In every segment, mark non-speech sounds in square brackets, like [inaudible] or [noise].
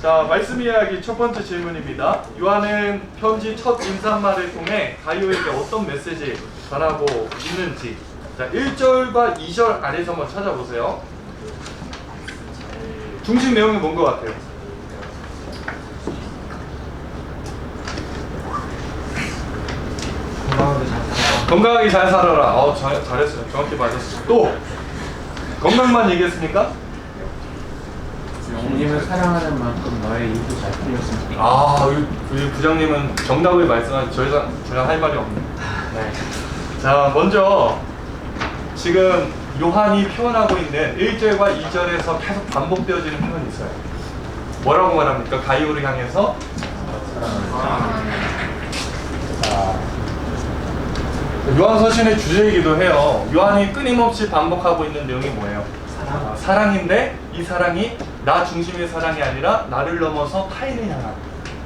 자, 말씀 이야기 첫 번째 질문입니다. 요한은 편지 첫 인사말을 통해 가이오에게 어떤 메시지 전하고 있는지. 자, 1절과 2절 안에서 한번 찾아보세요. 중심 내용이 뭔 것 같아요? 건강하게 잘 살아. 건강하게 잘 살아라. 어, 잘, 잘했어요. 정확히 맞았어요. 또 건강만 얘기했습니까? 주님을 사랑하는 만큼 너의 일도 잘 풀렸으면 좋겠다. 아, 우리, 우리 부장님은 정답을 말씀하시 저희가 저희가 할 말이 없네. 네. 자, 먼저 지금 요한이 표현하고 있는 1절과 2절에서 계속 반복되어지는 표현이 있어요. 뭐라고 말합니까? 가이오를 향해서 자, 요한 서신의 주제이기도 해요. 요한이 끊임없이 반복하고 있는 내용이 뭐예요? 아, 사랑 인데 이 사랑이 나 중심의 사랑이 아니라 나를 넘어서 타인을 향한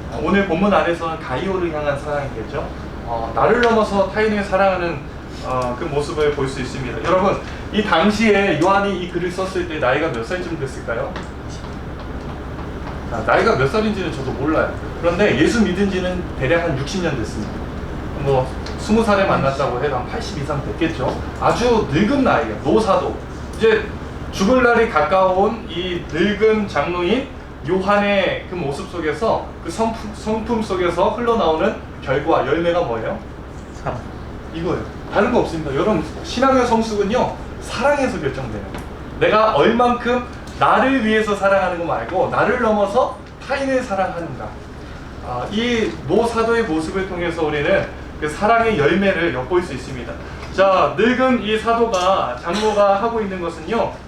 어, 오늘 본문 안에서는 가이오를 향한 사랑이겠죠. 어, 나를 넘어서 타인을 사랑하는 어, 그 모습을 볼 수 있습니다. 여러분 이 당시에 요한이 이 글을 썼을 때 나이가 몇 살쯤 됐을까요? 자, 나이가 몇 살인지는 저도 몰라요. 그런데 예수 믿은 지는 대략 한 60년 됐습니다. 뭐 20살에 만났다고 해도 한 80 이상 됐겠죠. 아주 늙은 나이에요. 노사도. 이제 죽을 날이 가까운 이 늙은 장로인 요한의 그 모습 속에서 그 성품, 성품 속에서 흘러나오는 결과 열매가 뭐예요? 사랑. 이거예요. 다른 거 없습니다. 여러분 신앙의 성숙은요 사랑에서 결정돼요. 내가 얼만큼 나를 위해서 사랑하는 거 말고 나를 넘어서 타인을 사랑하는가. 아, 이 노사도의 모습을 통해서 우리는 그 사랑의 열매를 엿볼 수 있습니다. 자, 늙은 이 사도가 장로가 하고 있는 것은요.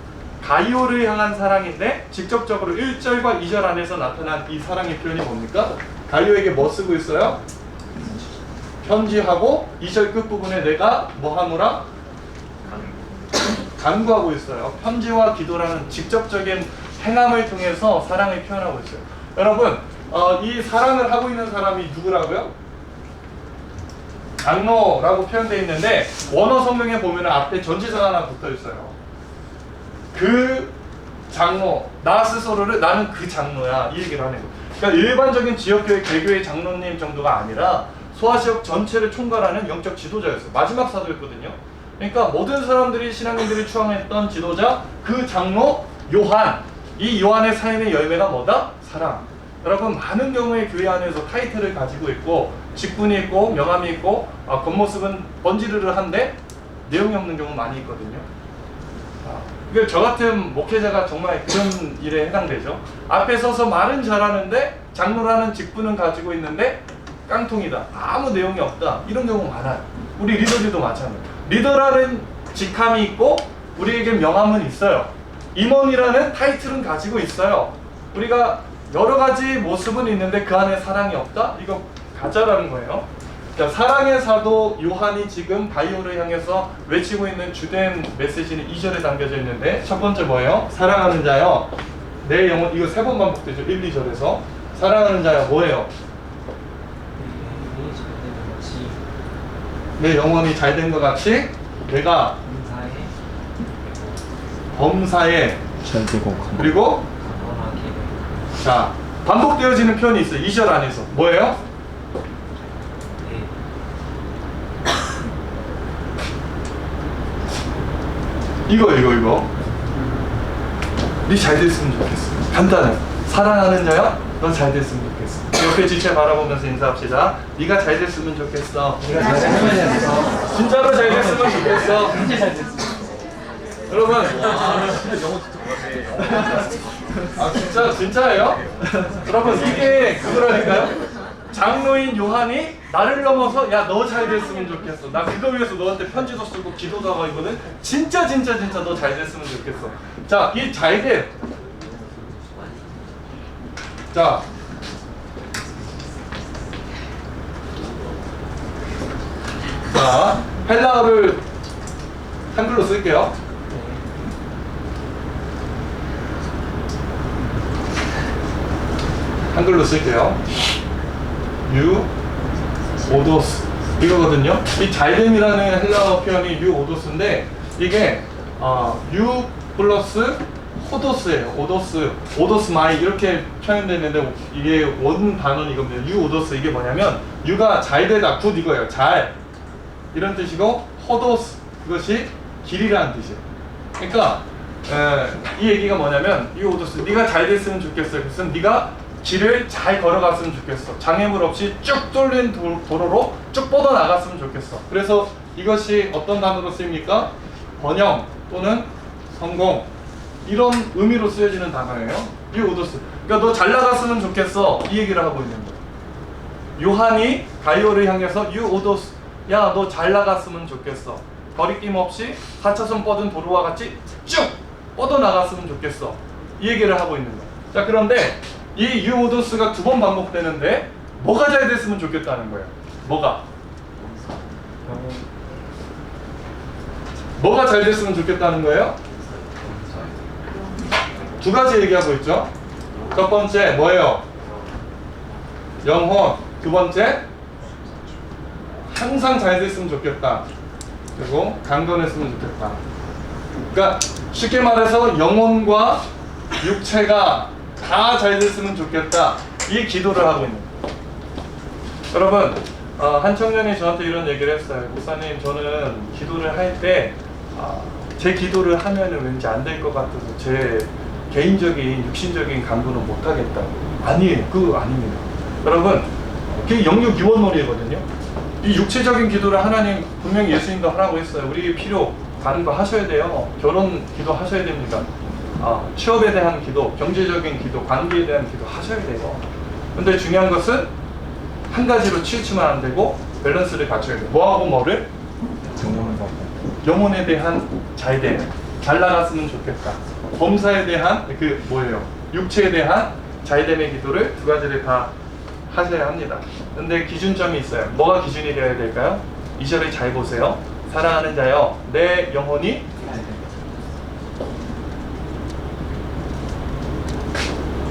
가이오를 향한 사랑인데 직접적으로 1절과 2절 안에서 나타난 이 사랑의 표현이 뭡니까? 가이오에게 뭐 쓰고 있어요? 편지하고 2절 끝부분에 내가 뭐 하노라? 간구하고 있어요. 편지와 기도라는 직접적인 행함을 통해서 사랑을 표현하고 있어요. 여러분, 어, 이 사랑을 하고 있는 사람이 누구라고요? 장로라고 표현되어 있는데 원어 성경에 보면 앞에 전치사가 하나 붙어 있어요. 그 장로, 나 스스로를 나는 그 장로야 이 얘기를 하는 거예요. 그러니까 일반적인 지역교회 개교의 장로님 정도가 아니라 소아 지역 전체를 총괄하는 영적 지도자였어요. 마지막 사도였거든요. 그러니까 모든 사람들이 신앙인들이 추앙했던 지도자 그 장로 요한 이 요한의 사인의 열매가 뭐다? 사랑. 여러분 많은 경우에 교회 안에서 타이틀을 가지고 있고 직분이 있고 명함이 있고 아, 겉모습은 번지르르한데 내용이 없는 경우 많이 있거든요. 아, 그저 같은 목회자가 정말 그런 일에 해당되죠. 앞에 서서 말은 잘하는데 장로라는 직분은 가지고 있는데 깡통이다. 아무 내용이 없다. 이런 경우 많아요. 우리 리더들도 마찬가지. 리더라는 직함이 있고 우리에게 명함은 있어요. 임원이라는 타이틀은 가지고 있어요. 우리가 여러 가지 모습은 있는데 그 안에 사랑이 없다? 이거 가짜라는 거예요. 자, 사랑의 사도 요한이 지금 바이오를 향해서 외치고 있는 주된 메시지는 2절에 담겨져 있는데 첫 번째 뭐예요? 사랑하는 자여 내 영혼 이거 세 번 반복되죠. 1, 2절에서 사랑하는 자여 뭐예요? 내 영혼이 잘 된 것 같이 내가 범사에 잘 되고 그리고 자 반복되어지는 표현이 있어요. 2절 안에서 뭐예요? 이거 이거 이거. 네잘 됐으면 좋겠어. 간단해. 사랑하는 자야 넌잘 됐으면 좋겠어. 옆에 지체 바라보면서 인사합시다. 네가 잘 됐으면 좋겠어. 네가 잘 됐으면 좋겠어. 진짜로 잘 됐으면 좋겠어. 여러분. 아 진짜 진짜예요? 여러분 이게 그거라니까요 장로인 요한이 나를 넘어서 야 너 잘 됐으면 좋겠어. 나 그거 위해서 너한테 편지도 쓰고 기도도 하고 이거는 진짜 진짜 진짜 너 잘 됐으면 좋겠어. 자 이 잘됨 자. 자, 헬라어를 한글로 쓸게요. 한글로 쓸게요. 유 오도스 이거거든요. 이 잘됨이라는 헬라어 표현이 유 오도스인데 이게 어, 유 플러스 호도스예요. 오도스, 오도스 마이 이렇게 표현되는데 이게 원 단어는 이겁니다. 유 오도스 이게 뭐냐면 유가 잘 되다 굿 이거예요. 잘 이런 뜻이고 호도스 그것이 길이라는 뜻이에요. 그러니까 에, 이 얘기가 뭐냐면 이 오도스 네가 잘 됐으면 좋겠어. 그래서 네가 길을 잘 걸어갔으면 좋겠어. 장애물 없이 쭉 뚫린 도, 도로로 쭉 뻗어 나갔으면 좋겠어. 그래서 이것이 어떤 단어로 쓰입니까? 번영 또는 성공 이런 의미로 쓰여지는 단어예요. 이 오도스. 그러니까 너 잘 나갔으면 좋겠어. 이 얘기를 하고 있는 거예요. 요한이 가이오를 향해서 유 오도스 야 너 잘 나갔으면 좋겠어 거리낌 없이 4차선 뻗은 도로와 같이 쭉 뻗어 나갔으면 좋겠어 이 얘기를 하고 있는 거야 자 그런데 이 유 오도스가 두 번 반복되는데 뭐가 잘 됐으면 좋겠다는 거예요? 뭐가? 뭐가 잘 됐으면 좋겠다는 거예요? 두 가지 얘기하고 있죠? 첫 번째 뭐예요? 영혼. 두 번째 항상 잘 됐으면 좋겠다. 그리고 강건했으면 좋겠다. 그러니까 쉽게 말해서 영혼과 육체가 다 잘 됐으면 좋겠다. 이 기도를 하고 있는 거예요. 여러분, 어, 한 청년이 저한테 이런 얘기를 했어요. 목사님, 저는 기도를 할 때, 아, 제 기도를 하면은 왠지 안 될 것 같아서 제 개인적인, 육신적인 간구는 못 하겠다고. 아니에요. 그거 아닙니다. 여러분, 그게 영육 기원놀이거든요. 이 육체적인 기도를 하나님 분명히 예수님도 하라고 했어요. 우리 필요 다른 거 하셔야 돼요. 결혼 기도 하셔야 됩니다. 아, 취업에 대한 기도, 경제적인 기도, 관계에 대한 기도 하셔야 돼요. 근데 중요한 것은 한 가지로 치우치면 안 되고 밸런스를 갖춰야 돼요. 뭐하고 뭐를? 영혼에 대한 잘됨, 잘 나갔으면 좋겠다. 범사에 대한 그 뭐예요? 육체에 대한 잘됨의 기도를 두 가지를 다 하셔야 합니다. 근데 기준점이 있어요. 뭐가 기준이 되어야 될까요? 이 절을 잘 보세요. 사랑하는 자여, 내 영혼이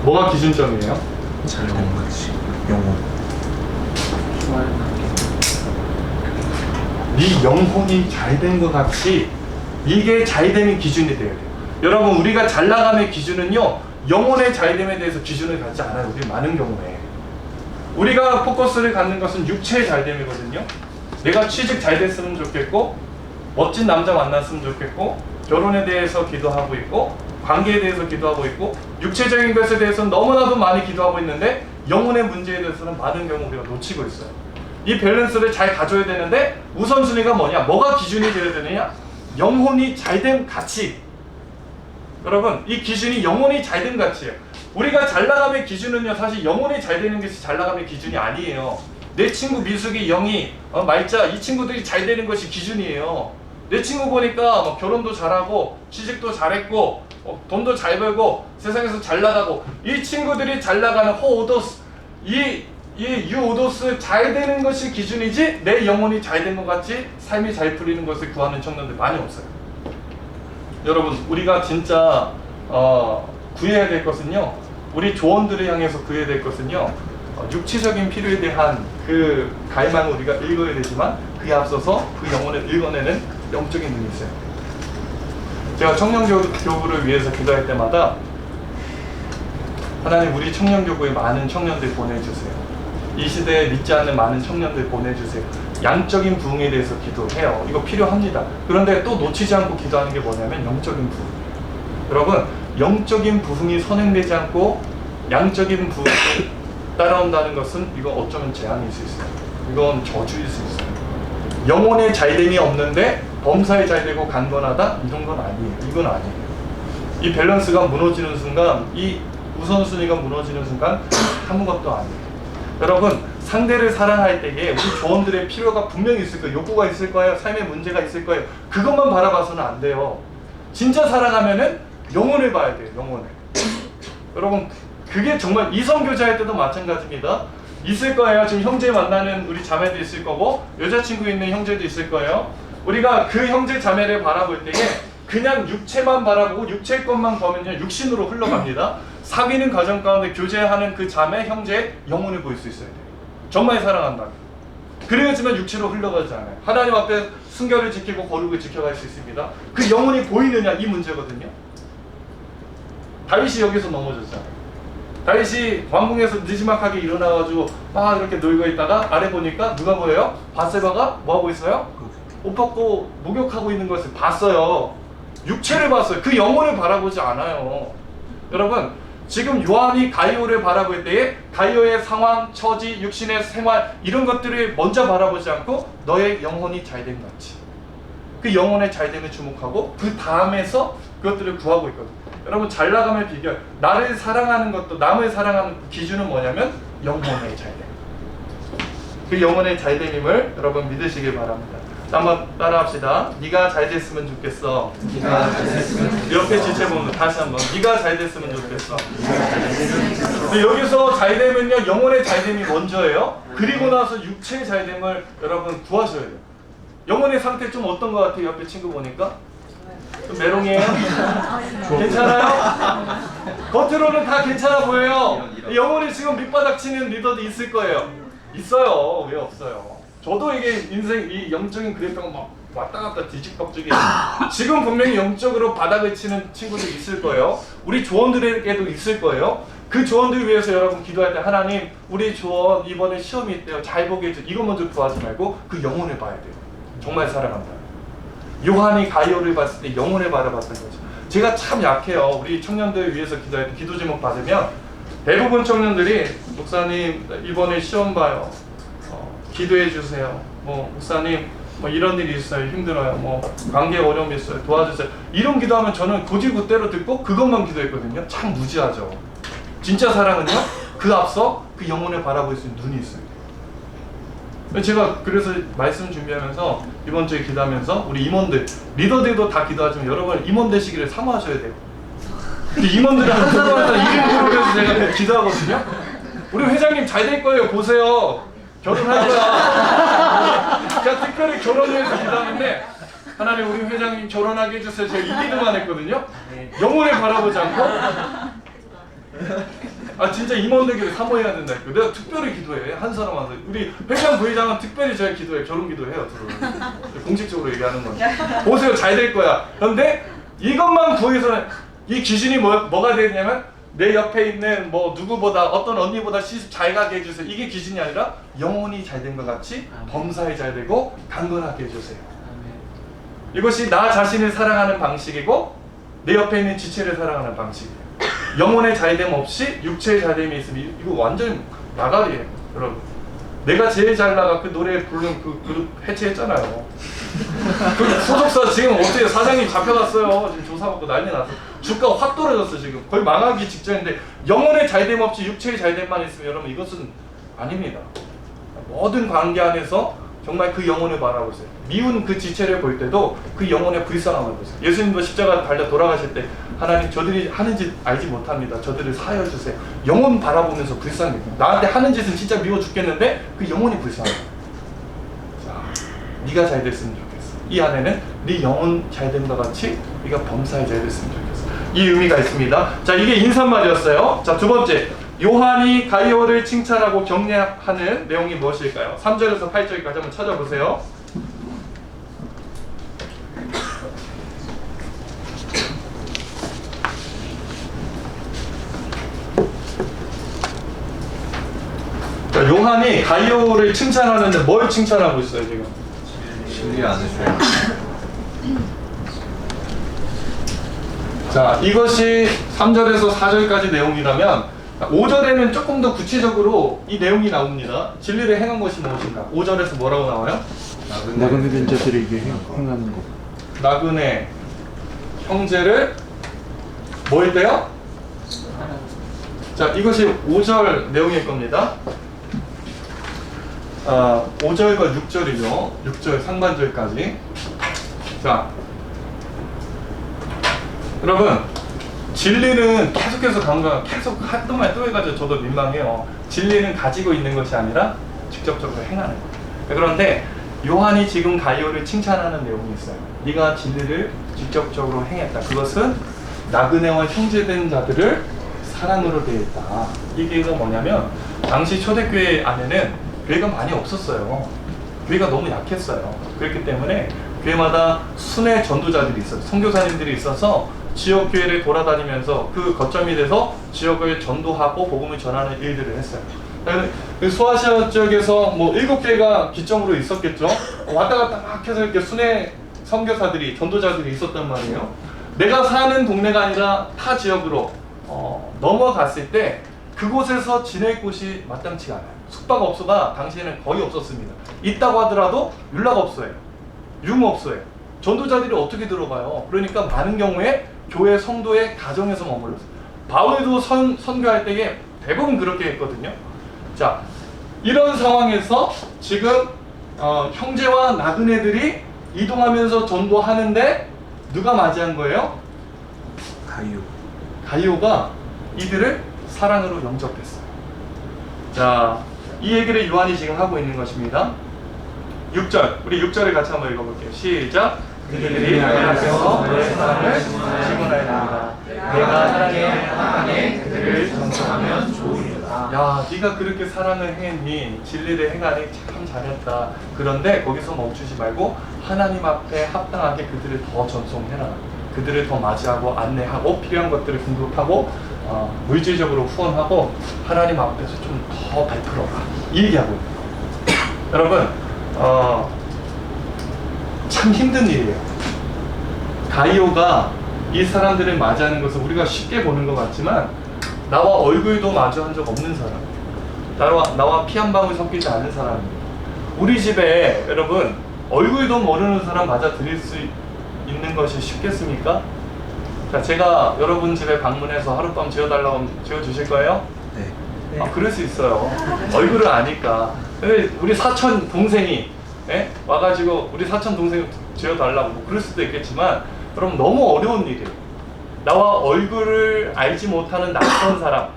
뭐가 기준점이에요? 잘 거지 영혼 네 영혼이 잘 된 것 같이 이게 잘됨의 기준이 돼야 돼요. 여러분 우리가 잘 나감의 기준은요 영혼의 잘됨에 대해서 기준을 갖지 않아요. 우리 많은 경우에 우리가 포커스를 갖는 것은 육체의 잘됨이거든요. 내가 취직 잘 됐으면 좋겠고 멋진 남자 만났으면 좋겠고 결혼에 대해서 기도하고 있고 관계에 대해서 기도하고 있고 육체적인 것에 대해서는 너무나도 많이 기도하고 있는데 영혼의 문제에 대해서는 많은 경우 우리가 놓치고 있어요. 이 밸런스를 잘 가져야 되는데 우선순위가 뭐냐? 뭐가 기준이 되어야 되느냐? 영혼이 잘된 가치. 여러분, 이 기준이 영혼이 잘된 가치예요. 우리가 잘 나감의 기준은요, 사실 영혼이 잘 되는 것이 잘 나감의 기준이 아니에요. 내 친구 미숙이, 영희, 어, 말자 이 친구들이 잘 되는 것이 기준이에요. 내 친구 보니까 뭐 결혼도 잘하고 취직도 잘했고 어, 돈도 잘 벌고 세상에서 잘 나가고 이 친구들이 잘 나가는 호오도스 이, 이 유오도스 잘 되는 것이 기준이지 내 영혼이 잘 된 것 같이 삶이 잘 풀리는 것을 구하는 청년들 많이 없어요. 여러분 우리가 진짜 어, 구해야 될 것은요 우리 조원들을 향해서 구해야 될 것은요 어, 육체적인 필요에 대한 그 갈망을 우리가 읽어야 되지만 그에 앞서서 그 영혼을 읽어내는 영적인 눈이 있어요. 제가 청년교구를 위해서 기도할 때마다 하나님 우리 청년교구에 많은 청년들 보내주세요. 이 시대에 믿지 않는 많은 청년들 보내주세요. 양적인 부흥에 대해서 기도해요. 이거 필요합니다. 그런데 또 놓치지 않고 기도하는 게 뭐냐면 영적인 부흥. 여러분 영적인 부흥이 선행되지 않고 양적인 부흥이 [coughs] 따라온다는 것은 이거 어쩌면 재앙일 수 있어요. 이건 저주일 수 있어요. 영혼의 잘됨이 없는데 범사에 잘 되고 강건하다? 이런 건 아니에요. 이건 아니에요. 이 밸런스가 무너지는 순간 이 우선순위가 무너지는 순간 아무것도 아니에요. 여러분 상대를 사랑할 때에 우리 조원들의 필요가 분명히 있을 거예요. 욕구가 있을 거예요. 삶의 문제가 있을 거예요. 그것만 바라봐서는 안 돼요. 진짜 사랑하면은 영혼을 봐야 돼요 영혼을. 여러분 그게 정말 이성 교제할 때도 마찬가지입니다. 있을 거예요. 지금 형제 만나는 우리 자매도 있을 거고 여자친구 있는 형제도 있을 거예요 우리가 그 형제 자매를 바라볼 때에 그냥 육체만 바라보고 육체 것만 보면요 육신으로 흘러갑니다 [clears throat] 사귀는 과정 가운데 교제하는 그 자매 형제의 영혼을 볼 수 있어야 돼요 정말 사랑한다면 그래야지만 육체로 흘러가지 않아요 하나님 앞에 순결을 지키고 거룩을 지켜갈 수 있습니다 그 영혼이 보이느냐 이 문제거든요 다윗이 여기서 넘어졌잖아요. 다윗이 왕궁에서 느지막하게 일어나가지고 막 이렇게 놀고 있다가 아래 보니까 누가 보여요? 바세바가 뭐 하고 있어요? 옷 벗고 목욕하고 있는 것을 봤어요. 육체를 봤어요. 그 영혼을 바라보지 않아요. 여러분, 지금 요한이 가이오를 바라볼 때에 가이오의 상황, 처지, 육신의 생활 이런 것들을 먼저 바라보지 않고 너의 영혼이 잘됨 같이 그 영혼의 잘됨에 주목하고 그 다음에서 그것들을 구하고 있거든. 여러분 잘 나감을 비교. 나를 사랑하는 것도 남을 사랑하는 기준은 뭐냐면 영혼의 잘됨. 그 영혼의 잘됨임을 여러분 믿으시길 바랍니다. 자, 한번 따라합시다. 네가 잘 됐으면 좋겠어. 네가 잘 됐으면 옆에 지체 보면 다시 한번. 네가 잘 됐으면 좋겠어. 근데 여기서 잘 되면요 영혼의 잘됨이 먼저예요. 그리고 나서 육체의 잘됨을 여러분 구하셔야 돼요. 영혼의 상태 좀 어떤 것 같아요? 옆에 친구 보니까 좀 메롱이에요? 괜찮아요? 겉으로는 다 괜찮아 보여요. 영혼이 지금 밑바닥 치는 리더도 있을 거예요. 있어요. 왜 없어요? 저도 이게 인생 이 영적인 그래프가 막 왔다 갔다 뒤집박죽이 [laughs] 지금 분명히 영적으로 바닥을 치는 친구들 있을 거예요. 우리 조원들에게도 있을 거예요. 그 조원들 위해서 여러분 기도할 때 하나님 우리 조원 이번에 시험이 있대요. 잘 보게 해줘. 이거 먼저 구하지 말고 그 영혼을 봐야 돼요. 정말 사랑한다. 요한이 가이오를 봤을 때 영혼을 바라봤던 거죠. 제가 참 약해요. 우리 청년들 위해서 기도할 때 기도 제목 받으면 대부분 청년들이 목사님 이번에 시험 봐요. 어, 기도해 주세요. 뭐 목사님 뭐 이런 일이 있어요. 힘들어요. 뭐 관계 어려움이 있어요. 도와주세요. 이런 기도하면 저는 고지고대로 듣고 그것만 기도했거든요. 참 무지하죠. 진짜 사랑은요. 그 앞서 그 영혼을 바라볼 수 있는 눈이 있어요. 제가 그래서 말씀 준비하면서 이번 주에 기도하면서 우리 임원들 리더들도 다 기도하지만 여러분 임원 되시기를 사모하셔야 돼요. 근데 임원들은 한 사람마다 이름 부르면서 제가 기도하거든요. 우리 회장님 잘 될 거예요. 보세요. 결혼할 거야. 제가 특별히 결혼 위해서 기도하는데 하나님 우리 회장님 결혼하게 해주세요. 제가 이 기도만 했거든요. 영혼을 바라보지 않고 아 진짜 임원되기를 사모해야 된다. 내가 특별히 기도해 한 사람 와서 우리 회장 부회장은 특별히 제가 기도해 결혼 기도해요. 둘은 공식적으로 얘기하는 거예요. 보세요 잘 될 거야. 그런데 이것만 구해서는 이 기준이 뭐 뭐가 되냐면 내 옆에 있는 뭐 누구보다 어떤 언니보다 시집 잘 가게 해주세요. 이게 기준이 아니라 영혼이 잘 된 것 같이 범사에 잘 되고 강건하게 해주세요. 이것이 나 자신을 사랑하는 방식이고 내 옆에 있는 지체를 사랑하는 방식이에요. 영혼의 잘됨 없이 육체의 잘됨이 있으면 이거 완전 나가리예요, 여러분. 내가 제일 잘 나가 그 노래 부른 그 그룹 해체했잖아요. 그 소속사 지금 어떻게 사장님 잡혀갔어요. 지금 조사받고 난리 났어. 주가 확 떨어졌어 지금. 거의 망하기 직전인데 영혼의 잘됨 없이 육체의 잘됨만 있으면 여러분 이것은 아닙니다. 모든 관계 안에서 정말 그 영혼을 바라보세요. 미운 그 지체를 볼 때도 그 영혼의 불쌍함을 보세요. 예수님도 십자가 달려 돌아가실 때 하나님 저들이 하는 짓 알지 못합니다. 저들을 사하여 주세요. 영혼 바라보면서 불쌍해. 나한테 하는 짓은 진짜 미워 죽겠는데 그 영혼이 불쌍해. 자, 네가 잘 됐으면 좋겠어. 이 안에는 네 영혼 잘 된과 같이 네가 범사에 잘 됐으면 좋겠어. 이 의미가 있습니다. 자, 이게 인사말이었어요. 자, 두 번째. 요한이 가이오를 칭찬하고 격려하는 내용이 무엇일까요? 3절에서 8절까지 한번 찾아보세요. 자, 요한이 가이오를 칭찬하는데 뭘 칭찬하고 있어요, 지금? 진리 않으셔야 자, 이것이 3절에서 4절까지 내용이라면 5절에는 조금 더 구체적으로 이 내용이 나옵니다. 진리를 행한 것이 무엇인가? 5절에서 뭐라고 나와요? 나그네 된 자들에게 행- 행하는 것. 나그네 형제를 뭐 했대요? 자, 이것이 5절 내용일 겁니다. 아, 5절과 6절이죠. 6절 상반절까지. 자, 여러분, 진리는 계속해서 강조, 계속 했던 말또 해가지고 저도 민망해요. 진리는 가지고 있는 것이 아니라 직접적으로 행하는 거예요. 그런데 요한이 지금 가이오를 칭찬하는 내용이 있어요. 네가 진리를 직접적으로 행했다. 그것은 나그네와 형제된 자들을 사랑으로 대했다. 이게 뭐냐면 당시 초대교회 안에는 교회가 많이 없었어요. 교회가 너무 약했어요. 그렇기 때문에 교회마다 순회 전도자들이 있어요. 선교사님들이 있어서 지역 교회를 돌아다니면서 그 거점이 돼서 지역을 전도하고 복음을 전하는 일들을 했어요. 그 소아시아 지역에서 뭐 일곱 개가 기점으로 있었겠죠. 왔다 갔다 막 해서 이렇게 순회 선교사들이 전도자들이 있었단 말이에요. 내가 사는 동네가 아니라 타 지역으로 어, 넘어갔을 때 그곳에서 지낼 곳이 마땅치가 않아요. 숙박업소가 당시에는 거의 없었습니다. 있다고 하더라도 연락업소예요. 유흥업소예요. 전도자들이 어떻게 들어가요? 그러니까 많은 경우에 교회 성도의 가정에서 머물렀어요. 바울도 선, 선교할 때에 대부분 그렇게 했거든요. 자, 이런 상황에서 지금 어, 형제와 나그네들이 이동하면서 전도하는데 누가 맞이한 거예요? 가요. 가이오가 이들을 사랑으로 영접했어요. 자, 이 얘기를 요한이 지금 하고 있는 것입니다. 6절, 우리 6절을 같이 한번 읽어볼게요. 시작. 그들이 내 앞에서 내 사랑을 증언하였습니다. 내가 사랑해 하나님의 그들을 전송하면 좋으리라. 야, 네가 그렇게 사랑을 행했니? 진리를 행하니 참 잘했다. 그런데 거기서 멈추지 말고 하나님 앞에 합당하게 그들을 더 전송해라. 그들을 더 맞이하고 안내하고 필요한 것들을 공급하고 어, 물질적으로 후원하고 하나님 앞에서 좀 더 베풀어라. 이 얘기하고 있는 거예요. 여러분, 어, 참 힘든 일이에요. 가이오가 이 사람들을 맞이하는 것을 우리가 쉽게 보는 것 같지만 나와 얼굴도 마주한 적 없는 사람, 나와 나와 피 한 방울 섞이지 않은 사람입니다. 우리 집에 여러분 얼굴도 모르는 사람 맞아 드릴 수 있는 것이 쉽겠습니까? 자, 제가 여러분 집에 방문해서 하룻밤 지어달라고 하면 지어주실 거예요? 네. 아, 그럴 수 있어요. 얼굴을 아니까. 우리 사촌 동생이 예? 와가지고 우리 사촌 동생 지어달라고 뭐 그럴 수도 있겠지만 여러분 너무 어려운 일이에요. 나와 얼굴을 알지 못하는 낯선 사람,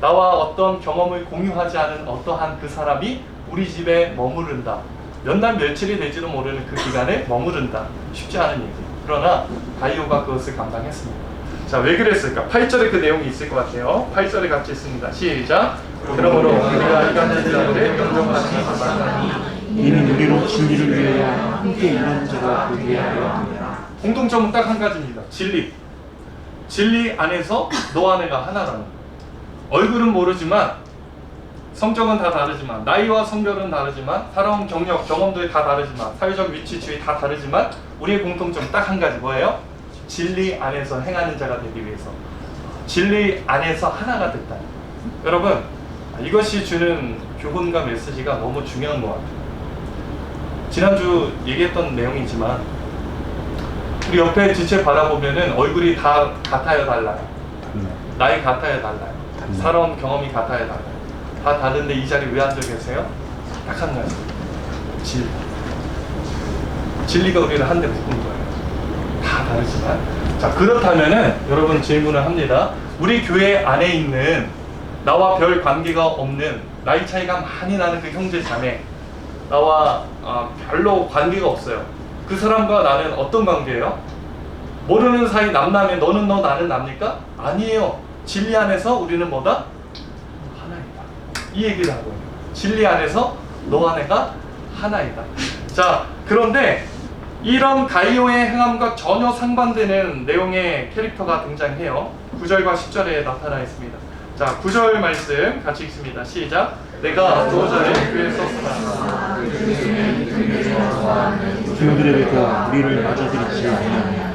나와 어떤 경험을 공유하지 않은 어떠한 그 사람이 우리 집에 머무른다. 몇 날 며칠이 될지도 모르는 그 기간에 머무른다. 쉽지 않은 일이에요. 그러나 다이오가 그것을 감당했습니다. 자, 왜 그랬을까? 8절에 그 내용이 있을 것 같아요. 8절에 같이 있습니다. 시작. 그러므로 우리가 영접하시니 만나니 이는 우리로 진리를 위하여 함께 일하는 자가 되게 하려 함이라. 공통점은 딱 한 가지입니다. 진리. 진리 안에서 너와 내가 하나라는. 얼굴은 모르지만 성격은 다 다르지만 나이와 성별은 다르지만 살아온 경력, 경험도 다 다르지만 사회적 위치, 지위 다 다르지만 우리의 공통점 딱 한 가지 뭐예요? 진리 안에서 행하는 자가 되기 위해서 진리 안에서 하나가 됐다. 여러분 이것이 주는 교훈과 메시지가 너무 중요한 것 같아요. 지난주 얘기했던 내용이지만 우리 옆에 지체 바라보면은 얼굴이 다 같아요 달라요. 나이 같아요 달라요 달라요. 살아온 경험이 같아요 달라요 다 다른데 이 자리 왜 앉아 계세요? 딱 한 가지 진리 진리가 우리를 한데 묶은 거예요 다 다르지만 자 그렇다면은 여러분 질문을 합니다 우리 교회 안에 있는 나와 별 관계가 없는 나이 차이가 많이 나는 그 형제 자매 나와 아, 별로 관계가 없어요. 그 사람과 나는 어떤 관계예요? 모르는 사이 남남에 너는 너 나는 남니까? 아니에요. 진리 안에서 우리는 뭐다? 하나이다. 이 얘기를 하고 있는. 진리 안에서 너와 내가 하나이다. 자, 그런데 이런 가이오의 행함과 전혀 상반되는 내용의 캐릭터가 등장해요. 9절과 10절에 나타나 있습니다. 자, 9절 말씀 같이 읽습니다. 시작. 내가 도저히 교회에 썼으나 그들에게 우리를 맞아들이지 아니하며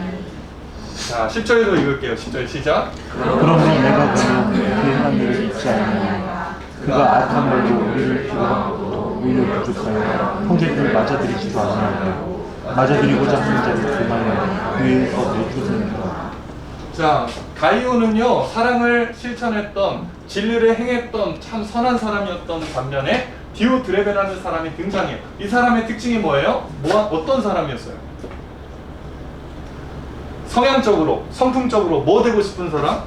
자, 10절에도 읽을게요. 10절 시작. 그러므로 내가 보면 그 행한 일을 잊지 아니하며 그가 악한 말로 우리를 비방하고 우리를 부족하여 형제들을 맞아들이지도 아니하며 맞아들이고자 하는 자를 교만하여 교회에서 내쫓으니까 자, 가이오는요, 사랑을 실천했던, 진리를 행했던 참 선한 사람이었던 반면에 디오드레베라는 사람이 등장해요. 이 사람의 특징이 뭐예요? 뭐, 어떤 사람이었어요? 성향적으로, 성품적으로 뭐 되고 싶은 사람?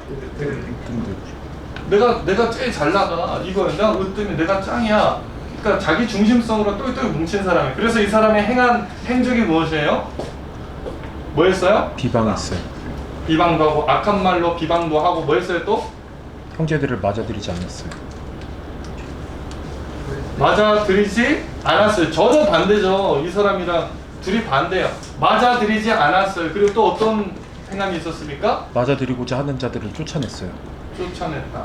내가 내가 제일 잘 나가 이거 내가 으뜸이 내가 짱이야. 그러니까 자기 중심성으로 똘똘 뭉친 사람이. 그래서 이 사람의 행한 행적이 무엇이에요? 뭐였어요? 비방했어요. 비방도 하고 악한 말로 비방도 하고 뭐 했어요 또? 형제들을 맞아들이지 않았어요. 맞아들이지 않았어요. 전혀 반대죠. 이 사람이랑 둘이 반대야. 맞아들이지 않았어요. 그리고 또 어떤 행함이 있었습니까? 맞아들이고자 하는 자들을 쫓아냈어요. 쫓아냈다.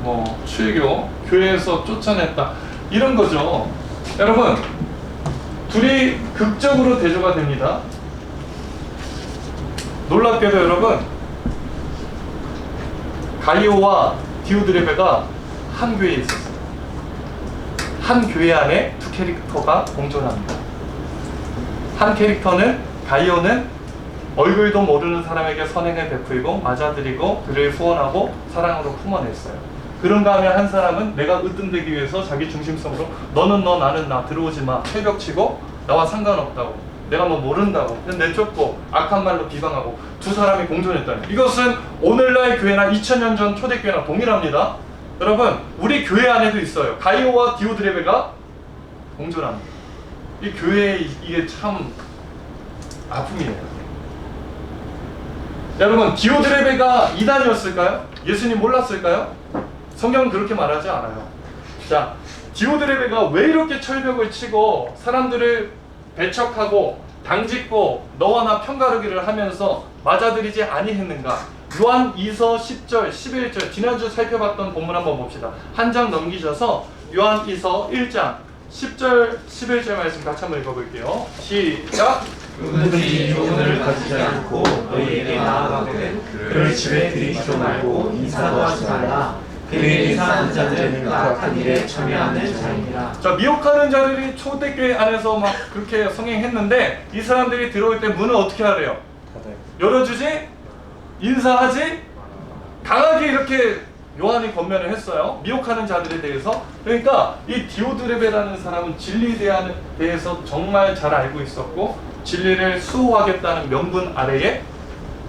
뭐 출교, 교회에서 쫓아냈다. 이런 거죠. 여러분, 둘이 극적으로 대조가 됩니다. 놀랍게도 여러분, 가이오와 디오드레베가 한 교회에 있었어요. 한 교회 안에 두 캐릭터가 공존합니다. 한 캐릭터는 가이오는 얼굴도 모르는 사람에게 선행을 베풀고 맞아들이고 그를 후원하고 사랑으로 품어냈어요. 그런가 하면 한 사람은 내가 으뜸되기 위해서 자기 중심성으로 너는 너 나는 나 들어오지 마 철벽 치고 나와 상관없다고 내가 뭐 모른다고 그냥 내쫓고 악한 말로 비방하고 두 사람이 공존했다는 이것은 오늘날 교회나 2000년 전 초대교회나 동일합니다. 여러분 우리 교회 안에도 있어요. 가이오와 디오드레베가 공존합니다. 이 교회 이게 참 아픔이에요. 여러분 디오드레베가 이단이었을까요? 예수님 몰랐을까요? 성경은 그렇게 말하지 않아요. 자, 디오드레베가 왜 이렇게 철벽을 치고 사람들을 배척하고 당짓고 너와 나 편가르기를 하면서 맞아들이지 아니했는가? 요한 2서 10절, 11절 지난주 살펴봤던 본문 한번 봅시다. 한 장 넘기셔서 요한 2서 1장 10절, 11절 말씀 같이 한번 읽어볼게요. 시작. 누구든지 유언을 가지지 않고 너희에게 나아가거든 그를 집에 들이지도 말고 인사도 하지 말라 그에게 인사하는 자는 그 악한 일에 참여하는 자이니라 자 미혹하는 자들이 초대교회 안에서 막 그렇게 성행했는데 이 사람들이 들어올 때 문을 어떻게 하래요? 열어주지 인사하지 강하게 이렇게 요한이 권면을 했어요. 미혹하는 자들에 대해서 그러니까 이 디오드레베라는 사람은 진리에 대한 대해서 정말 잘 알고 있었고 진리를 수호하겠다는 명분 아래에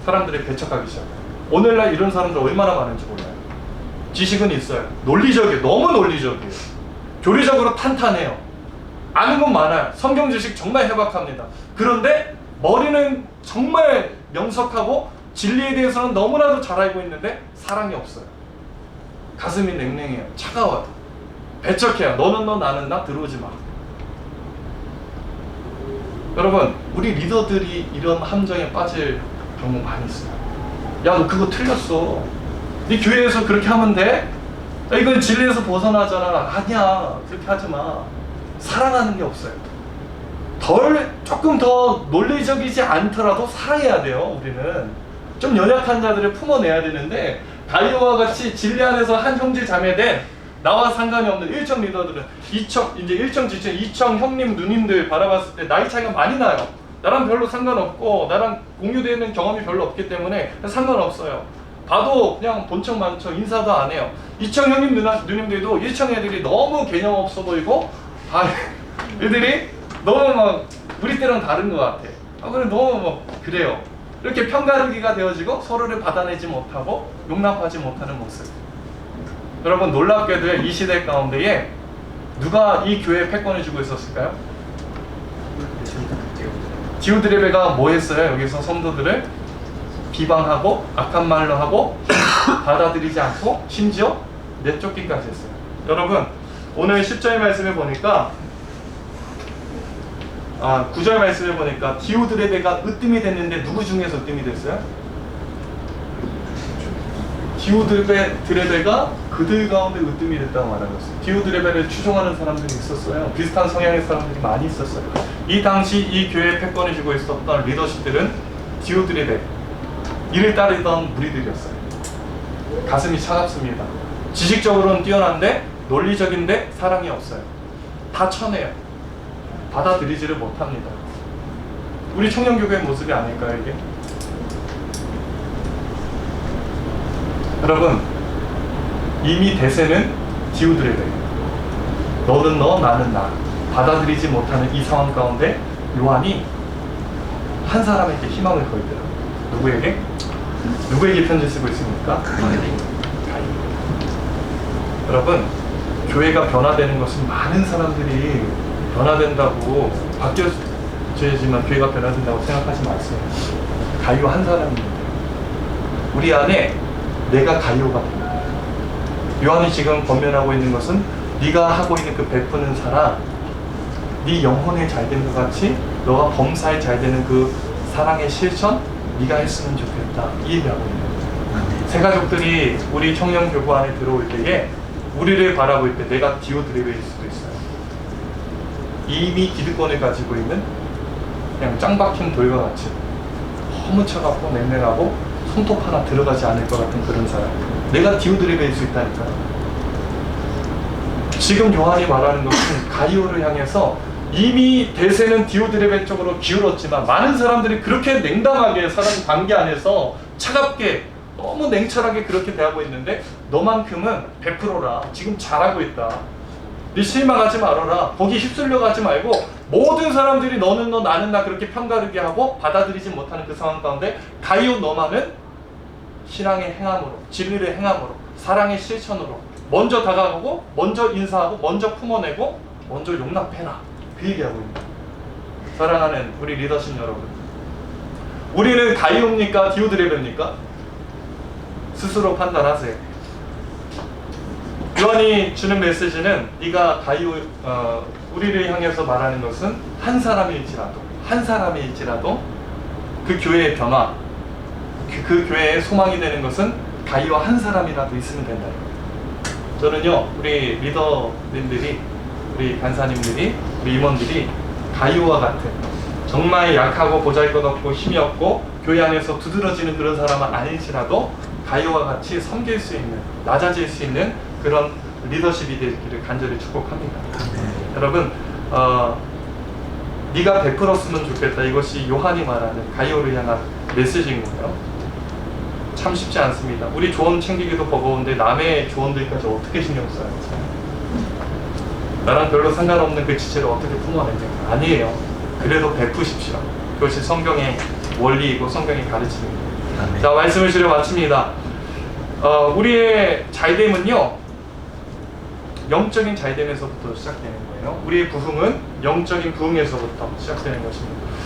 사람들이 배척하기 시작해요. 오늘날 이런 사람들 얼마나 많은지 몰라요. 지식은 있어요. 논리적이에요. 너무 논리적이에요. 교리적으로 탄탄해요. 아는 건 많아요. 성경 지식 정말 해박합니다. 그런데 머리는 정말 명석하고 진리에 대해서는 너무나도 잘 알고 있는데 사랑이 없어요. 가슴이 냉랭해요. 차가워요. 배척해요. 너는 너 나는 나 들어오지 마. 여러분, 우리 리더들이 이런 함정에 빠질 경우 많이 있어요. 야, 너 그거 틀렸어. 네 교회에서 그렇게 하면 돼? 야, 이건 진리에서 벗어나잖아. 아니야. 그렇게 하지 마. 사랑하는 게 없어요. 덜 조금 더 논리적이지 않더라도 사랑해야 돼요. 우리는 좀 연약한 자들을 품어내야 되는데 가이오와 같이 진리 안에서 한 형제 자매된 나와 상관이 없는 일청 리더들은 이청 이제 일청 지청 이청 형님 누님들 바라봤을 때 나이 차이가 많이 나요. 나랑 별로 상관없고 나랑 공유되는 경험이 별로 없기 때문에 상관없어요. 봐도 그냥 본청 만청 인사도 안 해요. 이청 형님 누나 누님들도 일청 애들이 너무 개념 없어 보이고 아 [laughs] 애들이 너무 막 우리 때랑 다른 것 같아. 아 그래 너무 뭐 그래요. 이렇게 편가르기가 되어지고 서로를 받아내지 못하고 용납하지 못하는 모습. 여러분 놀랍게도 이 시대 가운데에 누가 이 교회에 패권을 주고 있었을까요? 디오드레베가 뭐 했어요? 여기서 성도들을 비방하고 악한 말로 하고 [coughs] 받아들이지 않고 심지어 내쫓기까지 했어요. 여러분 오늘 10절 말씀을 보니까 아 9절 말씀을 보니까 디오드레베가 으뜸이 됐는데 누구 중에서 으뜸이 됐어요? 디오드레베 드레베가 그들 가운데 으뜸이 됐다고 말하고 있어요. 디오드레베를 추종하는 사람들이 있었어요. 비슷한 성향의 사람들이 많이 있었어요. 이 당시 이 교회에 패권을 쥐고 있었던 리더십들은 디오드레베 이를 따르던 무리들이었어요. 가슴이 차갑습니다. 지식적으로는 뛰어난데 논리적인데 사랑이 없어요. 다 천해요. 받아들이지를 못합니다. 우리 청년교회의 모습이 아닐까요 이게? 여러분 이미 대세는 디우드레베 너는 너 나는 나 받아들이지 못하는 이 상황 가운데 요한이 한 사람에게 희망을 걸더라고요 누구에게? 누구에게 편지 쓰고 있습니까? 가인 여러분 교회가 변화되는 것은 많은 사람들이 변화된다고 바뀌어져야지만 교회가 변화된다고 생각하지 마세요 가이오 한 사람입니다 우리 안에 내가 가이오가 됩니다. 요한이 지금 권면하고 있는 것은 네가 하고 있는 그 베푸는 사랑, 네 영혼에 잘 되는 것 같이 너가 범사에 잘 되는 그 사랑의 실천, 네가 했으면 좋겠다 이 얘기하고 있는 거예요. 새 가족들이 우리 청년 교구 안에 들어올 때에 우리를 바라볼 때 내가 디오드레베일 수도 있어요. 이미 기득권을 가지고 있는 그냥 짱 박힌 돌과 같이 허무쳐갖고 냉랭하고 손톱 하나 들어가지 않을 것 같은 그런 사람. 내가 디오드레베일 수 있다니까요. 지금 요한이 말하는 것은 가이오를 향해서 이미 대세는 디오드레베 쪽으로 기울었지만 많은 사람들이 그렇게 냉담하게 사람 관계 안에서 차갑게 너무 냉철하게 그렇게 대하고 있는데 너만큼은 베풀어라. 지금 잘하고 있다. 네 실망하지 말아라. 거기 휩쓸려 가지 말고 모든 사람들이 너는 너 나는 나 그렇게 편가르게 하고 받아들이지 못하는 그 상황 가운데 가이오 너만은 신앙의 행함으로 진리의 행함으로 사랑의 실천으로 먼저 다가가고 먼저 인사하고 먼저 품어내고 먼저 용납해라 그 얘기하고 있는. 사랑하는 우리 리더십 여러분 우리는 가이오입니까 디오드레베입니까 스스로 판단하세요 요한이 주는 메시지는 네가 가이오 어, 우리를 향해서 말하는 것은 한 사람일지라도 한 사람일지라도 그 교회의 변화 그, 그 교회의 소망이 되는 것은 가이오 한 사람이라도 있으면 된다. 저는요 우리 리더님들이 우리 간사님들이 우리 임원들이 가이오와 같은 정말 약하고 보잘것없고 힘이 없고 교회 안에서 두드러지는 그런 사람은 아닐지라도 가이오와 같이 섬길 수 있는 낮아질 수 있는 그런 리더십이 되기를 간절히 축복합니다. 여러분 어, 네가 베풀었으면 좋겠다 이것이 요한이 말하는 가이오를 향한 메시지인 거예요. 참 쉽지 않습니다. 우리 조언 챙기기도 버거운데 남의 조언들까지 어떻게 신경 써요? 나랑 별로 상관없는 그 지체를 어떻게 품어내냐? 아니에요. 그래도 베푸십시오. 그것이 성경의 원리이고 성경의 가르침입니다. 자 말씀을 주려 마칩니다. 어, 우리의 잘됨은요 영적인 잘됨에서부터 시작되는 거예요. 우리의 부흥은 영적인 부흥에서부터 시작되는 것입니다.